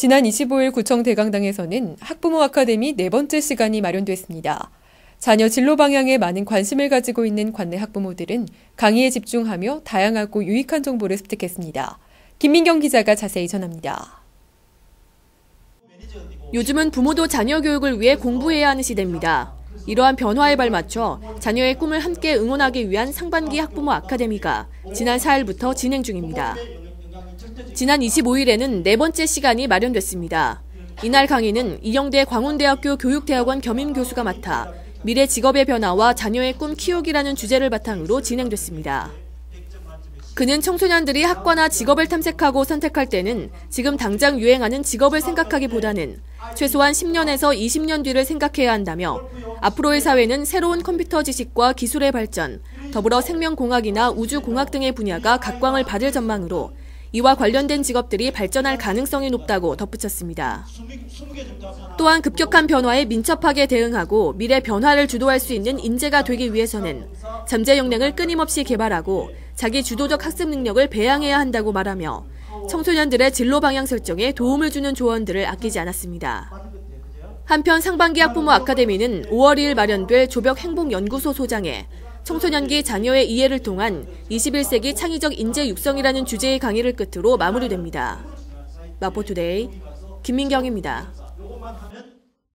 지난 25일 구청 대강당에서는 학부모 아카데미 네 번째 시간이 마련됐습니다. 자녀 진로 방향에 많은 관심을 가지고 있는 관내 학부모들은 강의에 집중하며 다양하고 유익한 정보를 습득했습니다. 김민경 기자가 자세히 전합니다. 요즘은 부모도 자녀 교육을 위해 공부해야 하는 시대입니다. 이러한 변화에 발맞춰 자녀의 꿈을 함께 응원하기 위한 상반기 학부모 아카데미가 지난 4일부터 진행 중입니다. 지난 25일에는 네 번째 시간이 마련됐습니다. 이날 강의는 이영대 광운대학교 교육대학원 겸임 교수가 맡아 미래 직업의 변화와 자녀의 꿈 키우기라는 주제를 바탕으로 진행됐습니다. 그는 청소년들이 학과나 직업을 탐색하고 선택할 때는 지금 당장 유행하는 직업을 생각하기보다는 최소한 10년에서 20년 뒤를 생각해야 한다며 앞으로의 사회는 새로운 컴퓨터 지식과 기술의 발전, 더불어 생명공학이나 우주공학 등의 분야가 각광을 받을 전망으로 이와 관련된 직업들이 발전할 가능성이 높다고 덧붙였습니다. 또한 급격한 변화에 민첩하게 대응하고 미래 변화를 주도할 수 있는 인재가 되기 위해서는 잠재 역량을 끊임없이 개발하고 자기 주도적 학습 능력을 배양해야 한다고 말하며 청소년들의 진로 방향 설정에 도움을 주는 조언들을 아끼지 않았습니다. 한편 상반기 학부모 아카데미는 5월 2일 마련될 조벽 행복연구소 소장에 청소년기 자녀의 이해를 통한 21세기 창의적 인재 육성이라는 주제의 강의를 끝으로 마무리됩니다. 마포투데이 김민경입니다.